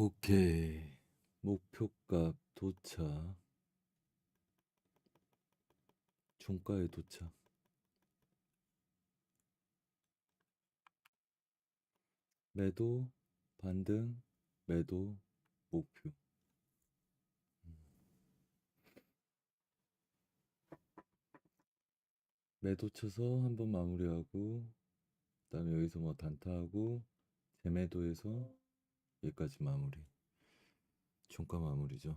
오케이. 목표값 도착. 종가에 도착. 매도, 반등, 매도, 목표. 음. 매도 쳐서 한번 마무리하고, 그 다음에 여기서 뭐 단타하고, 재매도해서 여기까지 마무리. 종가 마무리죠.